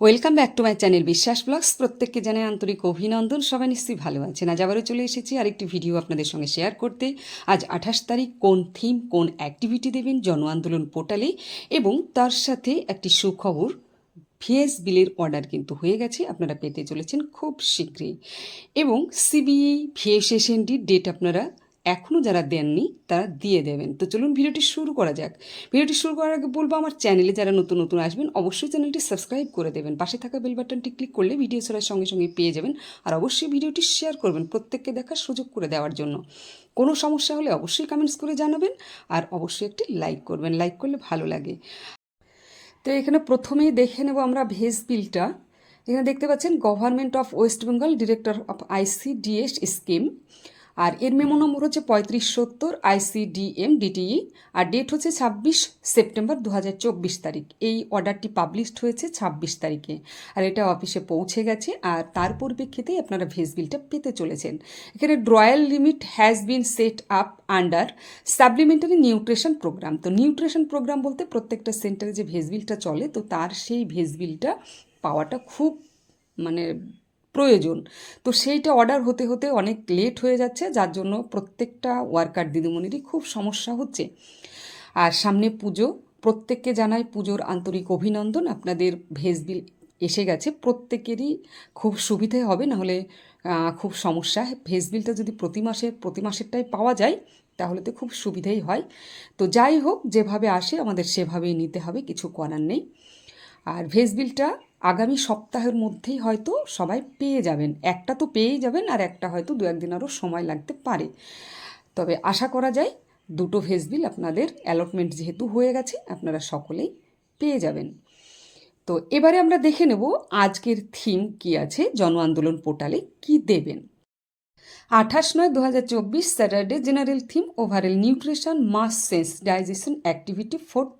Welcome back to my channel Biswas blogs প্রত্যেককে জানাই আন্তরিক অভিনন্দন। সবাই নিশ্চয়ই ভালো আছেন। আজ আবারও চলে এসেছি আরেকটি ভিডিও আপনাদের সঙ্গে শেয়ার করতে। আজ আঠাশ তারিখ, কোন থিম কোন অ্যাক্টিভিটি দেবেন জন আন্দোলন পোর্টালে এবং তার সাথে একটি সুখবর ভিএস বিলের অর্ডার কিন্তু হয়ে গেছে। আপনারা পেতে চলেছেন খুব শীঘ্রই। এবং সিবিআই ভিএসএসএনডির ডেট আপনারা এখনও যারা দেননি, তারা দিয়ে দেবেন। তো চলুন ভিডিওটি শুরু করা যাক। ভিডিওটি শুরু করার আগে বলব, আমার চ্যানেলে যারা নতুন নতুন আসবেন, অবশ্যই চ্যানেলটি সাবস্ক্রাইব করে দেবেন। পাশে থাকা বেল বাটনটি ক্লিক করলে ভিডিও ছাড়ার সঙ্গে সঙ্গে পেয়ে যাবেন আর অবশ্যই ভিডিওটি শেয়ার করবেন প্রত্যেককে দেখার সুযোগ করে দেওয়ার জন্য। কোনো সমস্যা হলে অবশ্যই কমেন্টস করে জানাবেন আর অবশ্যই একটি লাইক করবেন। লাইক করলে ভালো লাগে। তো এখানে প্রথমেই দেখে নেব আমরা ভেজ বিলটা। এখানে দেখতে পাচ্ছেন government of West Bengal director of ICDS scheme আর এর মেমো নম্বর হচ্ছে পঁয়ত্রিশ সত্তর আইসিডিএম ডিটিই আর ডেট হচ্ছে ছাব্বিশ সেপ্টেম্বর দু হাজার চব্বিশ তারিখ। এই অর্ডারটি পাবলিশড হয়েছে ছাব্বিশ তারিখে আর এটা অফিসে পৌঁছে গেছে আর তার পরিপ্রেক্ষিতেই আপনারা ভেজ বিলটা পেতে চলেছেন। এখানে drawal limit has been set up under supplementary nutrition programme তো নিউট্রিশন প্রোগ্রাম বলতে প্রত্যেকটা সেন্টারে যে ভেজ বিলটা চলে, তো তার সেই ভেজ বিলটা পাওয়াটা খুব মানে প্রয়োজন। তো সেইটা অর্ডার হতে হতে অনেক লেট হয়ে যাচ্ছে, যার জন্য প্রত্যেকটা ওয়ার্কার দিদিমণিরই খুব সমস্যা হচ্ছে। আর সামনে পুজো, প্রত্যেককে জানাই পুজোর আন্তরিক অভিনন্দন, আপনাদের ভেজ বিল এসে গেছে, প্রত্যেকেরই খুব সুবিধে হবে, নাহলে খুব সমস্যা। ভেজ বিলটা যদি প্রতি মাসে, প্রতি মাসেরটাই পাওয়া যায়, তাহলে তো খুব সুবিধেই হয়। তো যাই হোক, যেভাবে আসে, আমাদের সেভাবেই নিতে হবে, কিছু করার নেই। আর ভেজ বিলটা আগামী সপ্তাহের মধ্যেই হয়তো সবাই পেয়ে যাবেন। একটা তো পেয়েই যাবেন আর একটা হয়তো দু একদিন আরও সময় লাগতে পারে। তবে আশা করা যায় দুটো ভেজ বিল আপনাদের অ্যালটমেন্ট যেহেতু হয়ে গেছে, আপনারা সকলেই পেয়ে যাবেন। তো এবারে আমরা দেখে নেব আজকের থিম কি আছে, জন আন্দোলন পোর্টালে কি দেবেন। আঠাশ নয় দু হাজার চব্বিশ Saturday general theme overall nutrition mass sensitisation activity fourth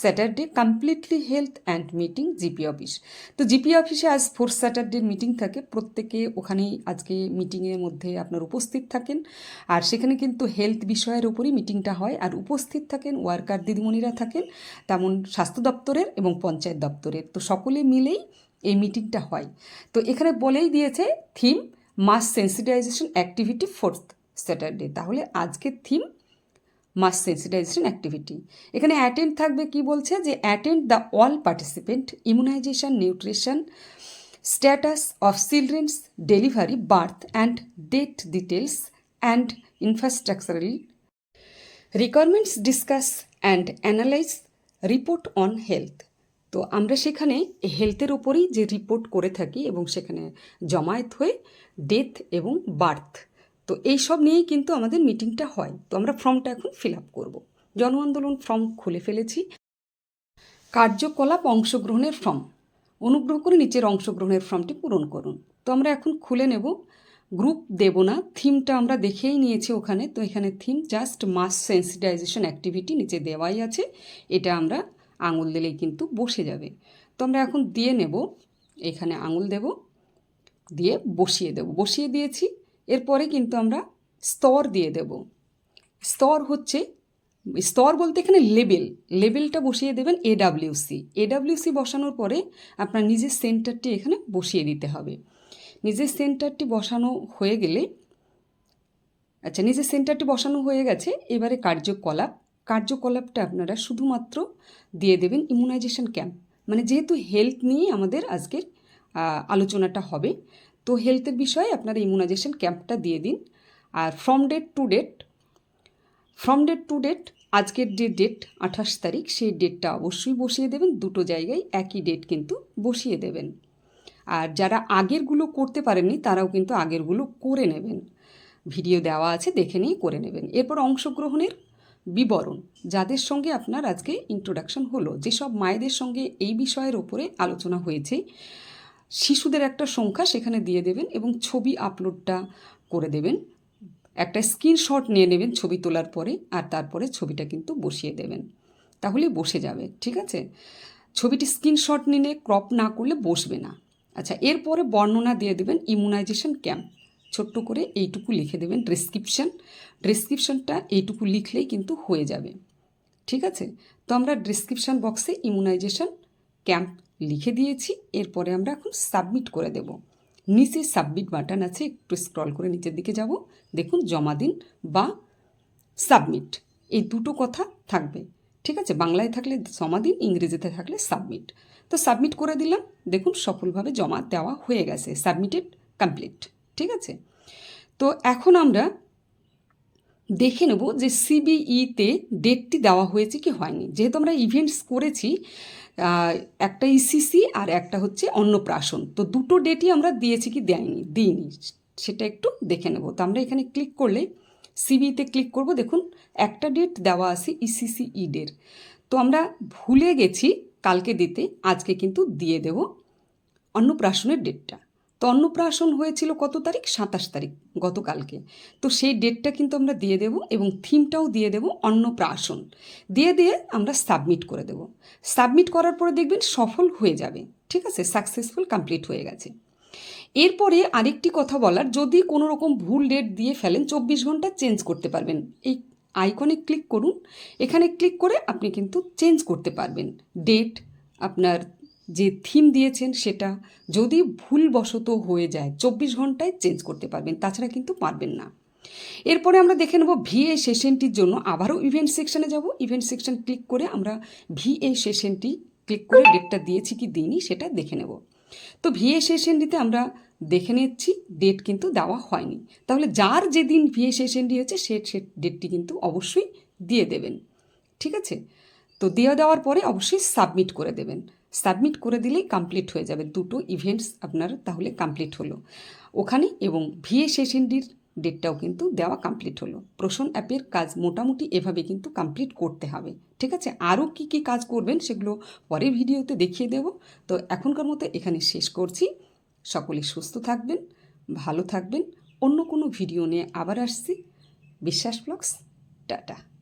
Saturday completely health and meeting GP office তো জিপি অফিসে আজ ফোর্থ স্যাটারডের মিটিং থাকে। প্রত্যেকে ওখানেই আজকে মিটিংয়ের মধ্যে আপনার উপস্থিত থাকেন। আর সেখানে কিন্তু হেলথ বিষয়ের উপরই মিটিংটা হয়। আর উপস্থিত থাকেন ওয়ার্কার দিদিমণিরা থাকেন, তেমন স্বাস্থ্য দপ্তরের এবং পঞ্চায়েত দপ্তরের। তো সকলে মিলেই এই মিটিংটা হয়। তো এখানে বলেই দিয়েছে theme mass sensitisation activity fourth Saturday তাহলে আজকের থিম মাস সেন্সিটাইজেশন অ্যাক্টিভিটি এখানে অ্যাটেন্ড থাকবে কি বলছে? যে attend the all participant immunisation nutrition status of children's delivery birth and date details and infrastructural requirements discuss and analyse report on health তো আমরা সেখানে হেলথের ওপরেই যে রিপোর্ট করে থাকি এবং সেখানে জমায়েত হয়ে ডেথ এবং বার্থ তো এই সব নিয়েই কিন্তু আমাদের মিটিংটা হয়। তো আমরা ফর্মটা এখন ফিল আপ করব। জন আন্দোলন ফর্ম খুলে ফেলেছি। কার্যকলাপ অংশগ্রহণের ফর্ম। অনুগ্রহ করে নিচের অংশগ্রহণের ফর্মটি পূরণ করুন। তো আমরা এখন খুলে নেব। গ্রুপ দেব না। থিমটা আমরা দেখেই নিয়েছি ওখানে। তো এখানে theme just mass sensitisation activity নিচে দেওয়াই আছে। এটা আমরা আঙুল দিলেই কিন্তু বসে যাবে। তো আমরা এখন দিয়ে নেব। এখানে আঙুল দেব। দিয়ে বসিয়ে দেব। বসিয়ে দিয়েছি। এরপরে কিন্তু আমরা স্তর দিয়ে দেব। স্তর হচ্ছে, স্তর বলতে এখানে লেবেল। লেবেলটা বসিয়ে দেবেন এডাব্লিউসি এডাব্লিউসি বসানোর পরে আপনার নিজের সেন্টারটি এখানে বসিয়ে দিতে হবে। নিজের সেন্টারটি বসানো হয়ে গেলে আচ্ছা নিজের সেন্টারটি বসানো হয়ে গেছে, এবারে কার্যকলাপ। কার্যকলাপটা আপনারা শুধুমাত্র দিয়ে দেবেন ইমিউনাইজেশন ক্যাম্প মানে যেহেতু হেলথ নিয়ে আমাদের আজকের আলোচনাটা হবে তো হেলথের বিষয়ে আপনারা ইমিউনাইজেশন ক্যাম্পটা দিয়ে দিন। আর from date to date from date to date আজকের যে ডেট আঠাশ তারিখ, সেই ডেটটা অবশ্যই বসিয়ে দেবেন। দুটো জায়গায় একই ডেট কিন্তু বসিয়ে দেবেন। আর যারা আগেরগুলো করতে পারেননি, তারাও কিন্তু আগেরগুলো করে নেবেন। ভিডিও দেওয়া আছে, দেখে নিয়ে করে নেবেন। এরপর অংশগ্রহণের বিবরণ, যাদের সঙ্গে আপনার আজকে ইন্ট্রোডাকশন হলো। যেসব মায়েদের সঙ্গে এই বিষয়ের ওপরে আলোচনা হয়েছে শিশুদের একটা সংখ্যা সেখানে দিয়ে দেবেন এবং ছবি আপলোডটা করে দেবেন। একটা স্ক্রিনশট নিয়ে নেবেন ছবি তোলার পরে আর তারপরে ছবিটা কিন্তু বসিয়ে দেবেন। তাহলে বসে যাবে, ঠিক আছে? ছবিটি স্ক্রিনশট নিলে, ক্রপ না করলে বসবে না। আচ্ছা এরপরে বর্ণনা দিয়ে দেবেন ইমিউনাইজেশন ক্যাম্প ছোট্ট করে এইটুকু লিখে দেবেন ডেসক্রিপশন ডেসক্রিপশনটা এইটুকু লিখলেই কিন্তু হয়ে যাবে। ঠিক আছে? তো আমরা ডেসক্রিপশন বক্সে ইমিউনাইজেশন ক্যাম্প লিখে দিয়েছি, এরপরে আমরা এখন সাবমিট করে দেব। নিচে সাবমিট বাটন আছে, একটু স্ক্রল করে নিচের দিকে যাব। দেখুন, জমা দিন বা সাবমিট এই দুটো কথা থাকবে, ঠিক আছে? বাংলায় থাকলে জমা দিন, ইংরেজিতে থাকলে সাবমিট তো সাবমিট করে দিলাম, দেখুন সফলভাবে জমা দেওয়া হয়ে গেছে সাবমিটেড কমপ্লিট ঠিক আছে? তো এখন আমরা দেখে নেব যে সিবিইতে ডেটটি দেওয়া হয়েছে কি হয়নি। যেহেতু আমরা ইভেন্টস করেছি একটা ইসিসি আর একটা হচ্ছে অন্নপ্রাশন। তো দুটো ডেটই আমরা দিয়েছি কি দেয়নি, দিইনি। সেটা একটু দেখে নেব। তো আমরা এখানে ক্লিক করলে সিবিতে ক্লিক করব। দেখুন, একটা ডেট দেওয়া আছে ইসিসি ইডের তো আমরা ভুলে গেছি, কালকে দিতে, আজকে কিন্তু দিয়ে দেব অন্নপ্রাশনের ডেটটা তো অন্নপ্রাশন হয়েছিল কত তারিখ? সাতাশ তারিখ গতকালকে। তো সেই ডেটটা কিন্তু আমরা দিয়ে দেব এবং থিমটাও দিয়ে দেব অন্নপ্রাশন। দিয়ে দিয়ে আমরা সাবমিট করে দেব। সাবমিট করার পরে দেখবেন সফল হয়ে যাবে। ঠিক আছে? সাকসেসফুল কমপ্লিট হয়ে গেছে। এরপরে আরেকটি কথা বলার, যদি কোনো রকম ভুল ডেট দিয়ে ফেলেন, চব্বিশ ঘণ্টা চেঞ্জ করতে পারবেন। এই আইকনে ক্লিক করুন। এখানে ক্লিক করে আপনি কিন্তু চেঞ্জ করতে পারবেন। ডেট, আপনার যে থিম দিয়েছেন সেটা যদি ভুলবশত হয়ে যায়, চব্বিশ ঘন্টায় চেঞ্জ করতে পারবেন, তাছাড়া কিন্তু পারবেন না। এরপরে আমরা দেখে নেব ভিএ সেশনটির জন্য আবারও ইভেন্ট সেকশনে যাব। ইভেন্ট সেকশন ক্লিক করে আমরা ভিএ সেশনটি ক্লিক করে ডেটটা দিয়েছি কি দিইনি সেটা দেখে নেব। তো ভিএ সেশনটিতে আমরা দেখে নিচ্ছি ডেট কিন্তু দেওয়া হয়নি। তাহলে যার যেদিন ভিএ সেশনটি হয়েছে সে সে ডেটটি কিন্তু অবশ্যই দিয়ে দেবেন। ঠিক আছে? তো দেওয়া দেওয়ার পরে অবশ্যই সাবমিট করে দেবেন। সাবমিট করে দিলেই কমপ্লিট হয়ে যাবে। দুটো ইভেন্টস আপনার তাহলে কমপ্লিট হলো। ওখানে এবং ভিএ সেশনটির ডেটটাও কিন্তু দেওয়া কমপ্লিট হলো। প্রসন অ্যাপের কাজ মোটামুটি এভাবে কিন্তু কমপ্লিট করতে হবে। ঠিক আছে? আরও কি কি কাজ করবেন সেগুলো পরের ভিডিওতে দেখিয়ে দেব। তো এখনকার মতো এখানে শেষ করছি। সকলে সুস্থ থাকবেন, ভালো থাকবেন। অন্য কোনো ভিডিও নিয়ে আবার আসছি। বিশ্বাস ব্লগস, টাটা।